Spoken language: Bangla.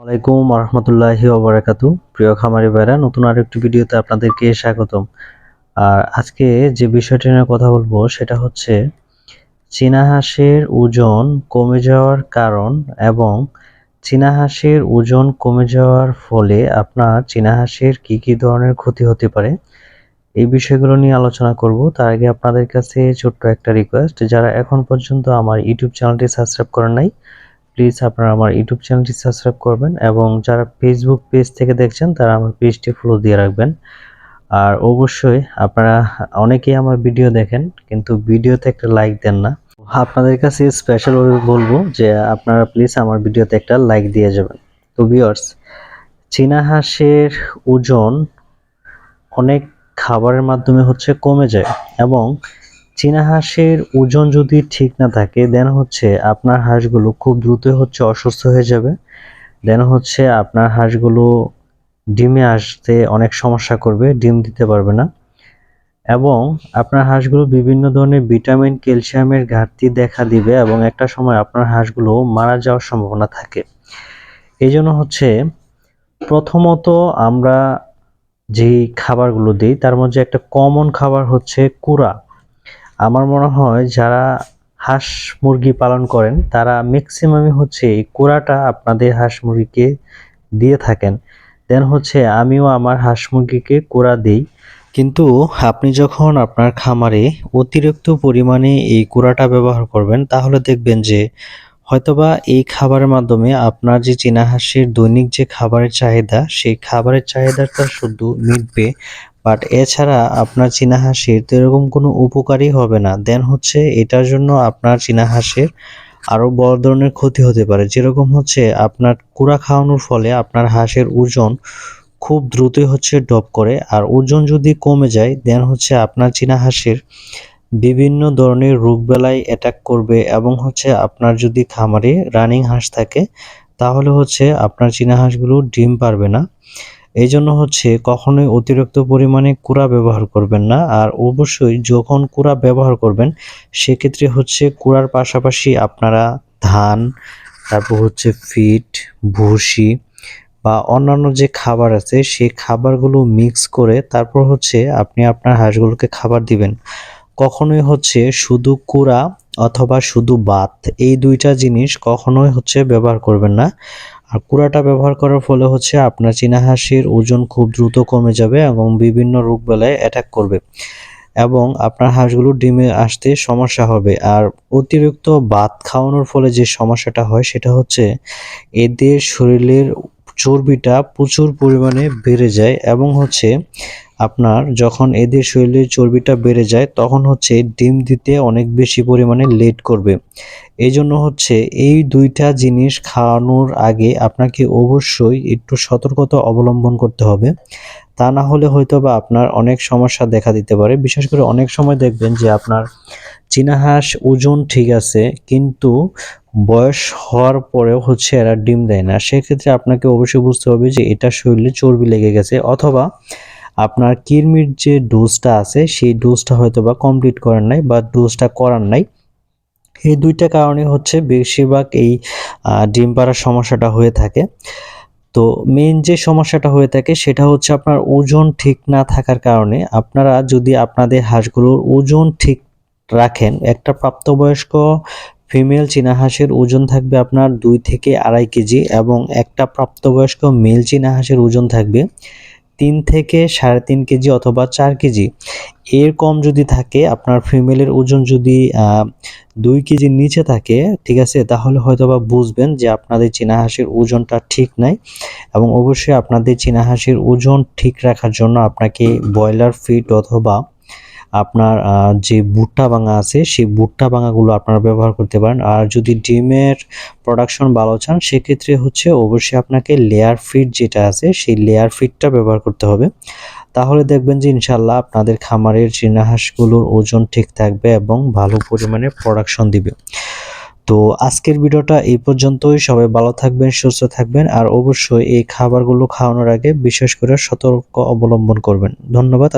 ওয়ালাইকুম রহমতুল্লাহি ওবরাকাতু প্রিয় খামারি ভাইরা, নতুন আরেকটি ভিডিওতে আপনাদেরকে স্বাগতম। আর আজকে যে বিষয়টি নিয়ে কথা বলব, সেটা হচ্ছে চীনা হাঁসের ওজন কমে যাওয়ার কারণ এবং চীনা হাঁসের ওজন কমে যাওয়ার ফলে আপনার চীনা হাঁসের কী কী ধরনের ক্ষতি হতে পারে, এই বিষয়গুলো নিয়ে আলোচনা করব। তার আগে আপনাদের কাছে ছোট্ট একটা রিকোয়েস্ট যারা এখন পর্যন্ত আমার ইউটিউব চ্যানেলটি সাবস্ক্রাইব করেন নাই প্লিজ আপনারা আমার ইউটিউব চ্যানেলটি সাবস্ক্রাইব করবেন এবং যারা ফেসবুক পেজ থেকে দেখছেন, তারা আমার পেজটি ফলো দিয়ে রাখবেন। আর অবশ্যই আপনারা অনেকেই আমার ভিডিও দেখেন, কিন্তু ভিডিওতে একটা লাইক দেন না। আপনাদের কাছে স্পেশালভাবে বলব যে আপনারা প্লিজ আমার ভিডিওতে একটা লাইক দিয়ে যাবেন। তো ভিউয়ার্স চীনা হাঁসের ওজন অনেক খাবারের মাধ্যমে হচ্ছে কমে যায় এবং চীনা হাঁসের ওজন যদি ঠিক না থাকে দেন হচ্ছে আপনার হাঁসগুলো খুব দ্রুত হচ্ছে অসুস্থ হয়ে যাবে। দেন হচ্ছে আপনার হাঁসগুলো ডিমে আসতে অনেক সমস্যা করবে, ডিম দিতে পারবে না। এবং আপনার হাঁসগুলো বিভিন্ন ধরনের ভিটামিন, ক্যালসিয়ামের ঘাটতি দেখা দিবে এবং একটা সময় আপনার হাঁসগুলো মারা যাওয়ার সম্ভাবনা থাকে। এই জন্য হচ্ছে প্রথমত আমরা যেই খাবারগুলো দিই, তার মধ্যে একটা কমন খাবার হচ্ছে কুড়া। আমার মনে হয় যারা হাঁস মুরগি পালন করেন, তারা ম্যাক্সিমামই হচ্ছে এই কোড়াটা আপনাদের হাঁস মুরগিকে দিয়ে থাকেন। দেন হচ্ছে আমিও আমার হাঁস মুরগিকে কোড়া দিই। কিন্তু আপনি যখন আপনার খামারে অতিরিক্ত পরিমাণে এই কুড়াটা ব্যবহার করবেন, তাহলে দেখবেন যে হয়তোবা এই খাবারের মাধ্যমে আপনার যে চীনা হাঁসের দৈনিক যে খাবারের চাহিদা, সেই খাবারের চাহিদাটা শুধু মিটবে। বাট এছাড়া আপনার চীনা হাঁসের তো এরকম কোনো উপকারই হবে না। দেন হচ্ছে এটার জন্য আপনার চীনা হাঁসের আরও বড় ধরনের ক্ষতি হতে পারে। যেরকম হচ্ছে আপনার কুড়া খাওয়ানোর ফলে আপনার হাঁসের ওজন খুব দ্রুতই হচ্ছে ড্রপ করে। আর ওজন যদি কমে যায় দেন হচ্ছে আপনার চীনা হাঁসের বিভিন্ন ধরনের রোগবেলায় অ্যাটাক করবে এবং হচ্ছে আপনার যদি খামারে রানিং হাঁস থাকে, তাহলে হচ্ছে আপনার চীনা হাঁসগুলো ডিম পারবে না। এই জন্য হচ্ছে কখনোই অতিরিক্ত পরিমাণে কুড়া ব্যবহার করবেন না। আর অবশ্যই যখন কুড়া ব্যবহার করবেন, সেক্ষেত্রে হচ্ছে কুড়ার পাশাপাশি আপনারা ধান, তারপর হচ্ছে ফিট, ভুসি বা অন্যান্য যে খাবার আছে, সেই খাবারগুলো মিক্স করে তারপর হচ্ছে আপনি আপনার হাঁসগুলোকে খাবার দিবেন। কখনোই হচ্ছে শুধু কুড়া অথবা শুধু বাত, এই দুইটা জিনিস কখনোই হচ্ছে ব্যবহার করবেন না। আর কুড়াটা ব্যবহার করার ফলে হচ্ছে আপনার চীনা হাঁসের ওজন খুব দ্রুত কমে যাবে এবং বিভিন্ন রোগ বেলায় অ্যাটাক করবে এবং আপনার হাঁসগুলো ডিমে আসতে সমস্যা হবে। আর অতিরিক্ত ভাত খাওয়ানোর ফলে যে সমস্যাটা হয় সেটা হচ্ছে এদের শরীরের চর্বিটা প্রচুর পরিমাণে বেড়ে যায় এবং হচ্ছে আপনার যখন এদের শরীরের চর্বিটা বেড়ে যায়, তখন হচ্ছে ডিম দিতে অনেক বেশি পরিমাণে লেট করবে। এই জন্য হচ্ছে এই দুইটা জিনিস খাওয়ানোর আগে আপনাকে অবশ্যই একটু সতর্কতা অবলম্বন করতে হবে। তা না হলে হয়তো বা আপনার অনেক সমস্যা দেখা দিতে পারে। বিশেষ করে অনেক সময় দেখবেন যে আপনার চীনা হাঁস ওজন ঠিক আছে, কিন্তু বয়স হওয়ার পরেও হচ্ছে এরা ডিম দেয় না। সেক্ষেত্রে আপনাকে অবশ্যই বুঝতে হবে যে এটা শরীরে চর্বি লেগে গেছে, অথবা আপনার কিরমির যে ডোজটা আছে, সেই ডোজটা হয়তো বা কমপ্লিট করেন নাই বা ডোজটা করার নাই। এই দুইটা কারণে হচ্ছে বেশিরভাগ এই ডিম পাড়ার সমস্যাটা হয়ে থাকে। তো মেন যে সমস্যাটা হয়ে থাকে, সেটা হচ্ছে আপনার ওজন ঠিক না থাকার কারণে আপনারা যদি আপনাদের হাঁসগুলোর ওজন ঠিক রাখেন, একটা প্রাপ্তবয়স্ক ফিমেল চীনা হাঁসের ওজন থাকবে আপনার দুই থেকে আড়াই কেজি এবং একটা প্রাপ্তবয়স্ক মেল চীনা হাঁসের ওজন থাকবে। তিন থেকে সাড়ে তিন কেজি অথবা চার কেজি। এর কম যদি থাকে, আপনার ফিমেলের ওজন যদি দুই কেজির নিচে থাকে, ঠিক আছে, তাহলে হয়তো বা বুঝবেন যে আপনাদের চীনা ওজনটা ঠিক নাই এবং অবশ্যই আপনাদের চীনা ওজন ঠিক রাখার জন্য আপনাকে ব্রয়লার ফিড অথবা আপনার যে ভুট্টা ভাঙা আছে, সেই ভুট্টা ভাঙাগুলো আপনারা ব্যবহার করতে পারেন। আর যদি ডিমের প্রোডাকশন ভালো চান, সেক্ষেত্রে হচ্ছে অবশ্যই আপনাকে লেয়ার ফিট যেটা আছে, সেই লেয়ার ফিটটা ব্যবহার করতে হবে। তাহলে দেখবেন যে ইনশাল্লাহ আপনাদের খামারের চীনা হাঁসগুলোর ওজন ঠিক থাকবে এবং ভালো পরিমাণে প্রোডাকশন দিবে। তো আজকের ভিডিওটা এই পর্যন্তই। সবাই ভালো থাকবেন, সুস্থ থাকবেন, আর অবশ্যই এই খাবারগুলো খাওয়ানোর আগে বিশেষ করে সতর্ক অবলম্বন করবেন। ধন্যবাদ